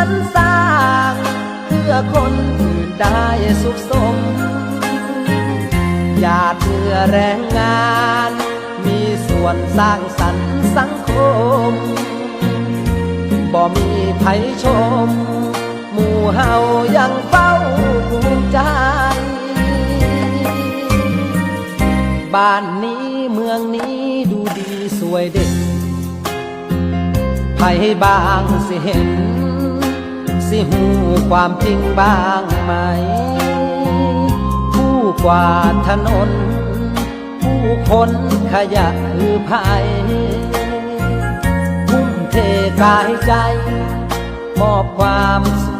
รรสร้าง เพื่อคนอื่นได้สุขสม อย่าเพื่อแรงงาน มีส่วนสร้างสรรค์สังคม บ่มีไผชม หมู่เฮายังเฝ้าภูมิใจ บ้านนี้เมืองนี้ดูดีสวยเด่นไผบางสิเห็น สิหูความจริงบ้างไหม ผู้กวาดถนน ผู้คนขยะคือภัยทุ่มเทกายใจ มอบความสุข